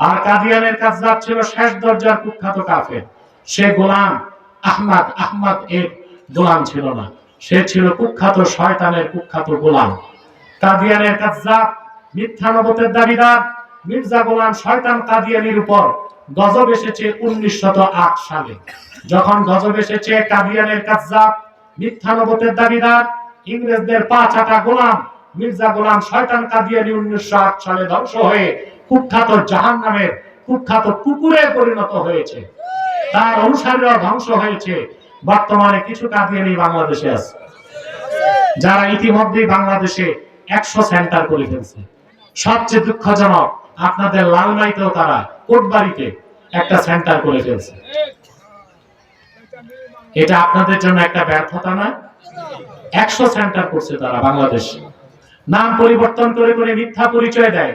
আর কাদিয়ানের কাজদার ছিল শেষ দরজার কুখ্যাত কাফের। সে গোলাম আহমদ আহমদ এক গোলাম ছিল না। সে ছিল কুখ্যাত শয়তানের কুখ্যাত গোলাম। কাদিয়ানের কাজদার মিথ্যা নবতের দাবিদার। মির্জা গোলাম শয়তান কাদিয়ানির উপর গজব এসেছে উনিশ সালে। যখন গজব এসেছে কাদিয়ানের কাজদার মিথ্যা নবতের দাবিদার, ইংরেজদের পা চাটা গোলাম। মির্জা গোলাম শয়তান কাদিয়ানি উনিশশো আট সালে ধ্বংস হয়ে কুখ্যাত জাহান নামের কুখ্যাত কুকুরে পরিণত হয়েছে। তার অনুসারীরা ধ্বংস হয়েছে। বর্তমানে কিছু কাদিয়ানি বাংলাদেশে আছে। যারা ইতিমধ্যেই বাংলাদেশে একশো সেন্টার করে ফেলছে। সবচেয়ে দুঃখজনক, আপনাদের লালমাইতেও তারা কোটবাড়িতে একটা সেন্টার করে ফেলছে। এটা আপনাদের জন্য একটা ব্যর্থতা না একশো সেন্টার করছে তারা বাংলাদেশে। নাম পরিবর্তন করে করে মিথ্যা পরিচয় দেয়।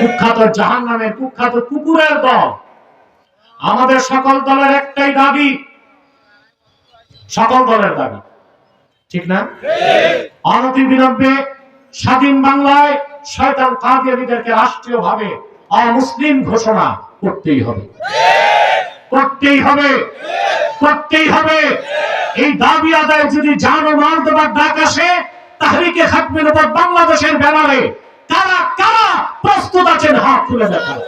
কুখ্যাত জাহান নামের কুখ্যাত কুকুরের দল। আমাদের সকল দলের একটাই দাবি। সকল দলের দাবি। ঠিক না? অনতি বিলম্বে স্বাধীন বাংলায় শয়তান কাদিয়ানিদেরকে রাষ্ট্রীয় ভাবে অমুসলিম ঘোষণা করতেই হবে। করতেই হবে। করতেই হবে। এই দাবি আদায় যদি জানো মাল দেবার ডাক আসে, তাহরিকে খাকমের উপর বাংলাদেশের ব্যানারে। তারা কারা প্রস্তুত আছেন হাত তুলে দেখান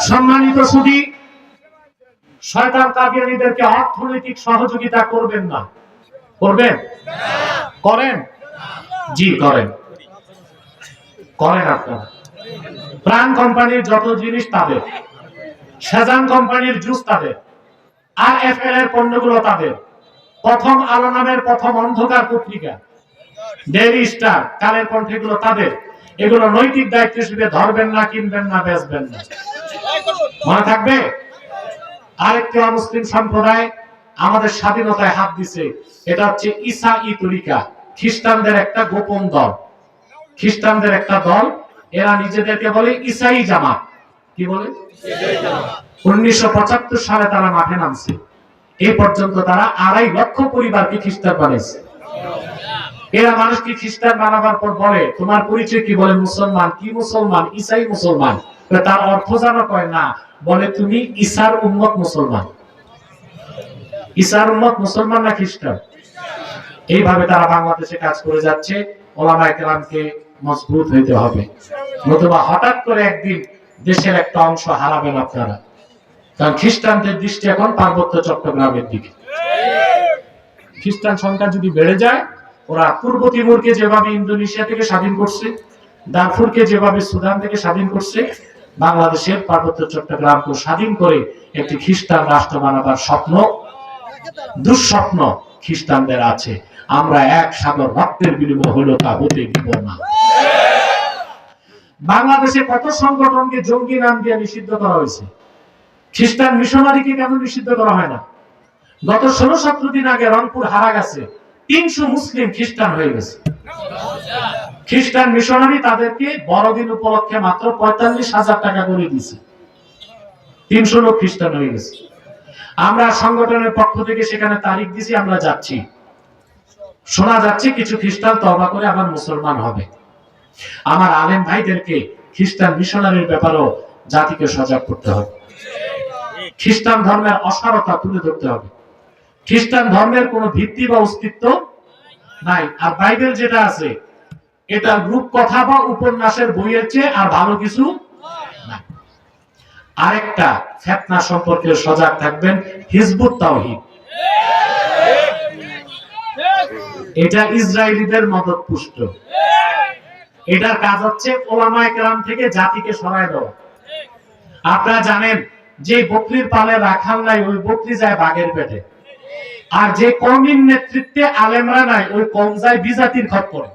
সম্মানিত সুদী শয়তান কাদিয়ানীদেরকে অর্থনৈতিক সহযোগিতা করবেন না। করবেন? করেন? জি করেন। করেন আপনারা। প্রাণ কোম্পানির যত জিনিস তাদের সেজান কোম্পানির জুস তাদের আর এফ এল এর পণ্যগুলো তাদের প্রথম আলো নামের প্রথম অন্ধকার পত্রিকা। ডেইলি স্টার কালের কণ্ঠেগুলো তাদের। এগুলো নৈতিক দায়িত্ব হিসেবে ধরবেন না, কিনবেন না, বেচবেন না। মনে থাকবে? আরেকটি অমুসলিম সম্প্রদায় আমাদের স্বাধীনতায় হাত দিছে। এটা হচ্ছে ঈসা ই তরিকা, খ্রিস্টানদের একটা গোপন দল। খ্রিস্টানদের একটা দল, এরা নিজেদেরকে বলে ইসাই জামাত। কি বলে? উনিশশো পঁচাত্তর সালে তারা মাঠে নামছে। এই পর্যন্ত তারা আড়াই লক্ষ পরিবারকে খ্রিস্টান বানিয়েছে। এরা মানুষকে খ্রিস্টান বানাবার পর বলে, তোমার পরিচয় কি? বলে, মুসলমান। কি মুসলমান? ইসাই মুসলমান। তার অর্থ জানো কয় না, বলে, তুমি ইসার উম্মত মুসলমান। ইসার উম্মত মুসলমান না খ্রিস্টান? এইভাবে তারা বাংলাদেশে কাজ করে যাচ্ছে। ওলামায়ে কেরামকে মজবুত হইতে হবে। নতুবা হঠাৎ করে একদিন দেশের একটা অংশ হারাবেন আপনারা। কারণ খ্রিস্টানদের দৃষ্টি এখন পার্বত্য চট্টগ্রামের দিকে। খ্রিস্টান সংখ্যা যদি বেড়ে যায়, ওরা পূর্ব তিমুরকে যেভাবে ইন্দোনেশিয়া থেকে স্বাধীন করছে, দারফুরকে যেভাবে সুদান থেকে স্বাধীন করছে, বাংলাদেশের পার্বত্য চট্টগ্রামকে স্বাধীন করে একটি খ্রিস্টান রাষ্ট্র বানাবার স্বপ্ন, দুঃস্বপ্ন খ্রিস্টানদের আছে। আমরা এক সাগর রক্তের বিনিময় হলো তা হতে দিব না। বাংলাদেশে কত সংগঠনকে জঙ্গি নাম দিয়ে নিষিদ্ধ করা হয়েছে? খ্রিস্টান মিশনারিকে কেন নিষিদ্ধ করা হয় না? গত ষোলো সতেরো দিন আগে রংপুর হারা গেছে, তিনশো মুসলিম খ্রিস্টান হয়ে গেছে। খ্রিস্টান মিশনারি তাদেরকে বড়দিন উপলক্ষে মাত্র পঁয়তাল্লিশ হাজার টাকা করে দিছে তিনশো লোক খ্রিস্টান হয়ে গেছে। আমরা সংগঠনের পক্ষ থেকে সেখানে তারিখ দিছি আমরা যাচ্ছি। শোনা যাচ্ছে কিছু খ্রিস্টান তবা করে আবার মুসলমান হবে। আমার আলেম ভাইদেরকে খ্রিস্টান মিশনারির ব্যাপারেও জাতিকে সজাগ করতে হবে। খ্রিস্টান ধর্মের অসারতা তুলে ধরতে হবে। খ্রিস্টান ধর্মের কোনো ভিত্তি বা অস্তিত্ব নাই। আর বাইবেল যেটা আছে এটা রূপ কথা বা উপন্যাসের বইয়ের চেয়ে আর ভালো কিছু আরেকটা ফেতনা সম্পর্কে সজাগ থাকবেন, হিজবুত তাওহীদ। এটা ইসরায়েলিদের মদত পুষ্ট এটার কাজ হচ্ছে ওলামায় কেরাম থেকে জাতিকে সরায় দেওয়া। আপনারা জানেন যে বকরির পালে রাখাল নাই, ওই বকরি যায় বাঘের পেটে। আর যে কমির নেতৃত্বে আলেমরা নাই, ওই কম যায় বিজাতির খত করে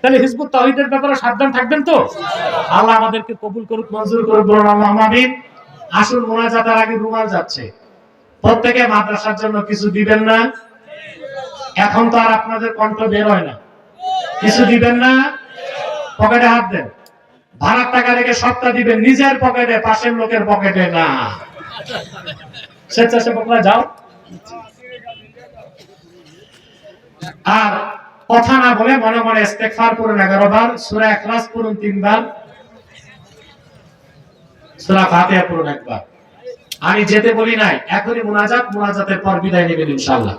তাহলে হিজবুত তাহিদের ব্যাপারে সাবধান থাকবেন তো? আল্লাহ আমাদেরকে কবুল করুক, মঞ্জুর করুক বলুন আল্লাহ আমিন আসুন মোনাজাতের আগে রুমাল যাচ্ছে। প্রত্যেকে মাদ্রাসার জন্য কিছু দিবেন না। এখন তো আর আপনাদের কণ্ঠ বের হয় না। কিছু দিবেন না? পকেটে হাত দেন। ভাড়ার টাকা রেখে সবটা দিবেন, নিজের পকেটে, পাশের লোকের পকেটে না। স্বেচ্ছাসেবকরা যাও। আর কথা না বলে মনে মনে ইস্তেগফার করুন এগারো বার সূরা ইখলাস পড়ুন তিনবার, সূরা ফাতিহা পড়ুন একবার। আমি যেতে বলি নাই, এখনই মুনাজাত, মোনাজাতের পর বিদায় নেবেন ইনশাআল্লাহ।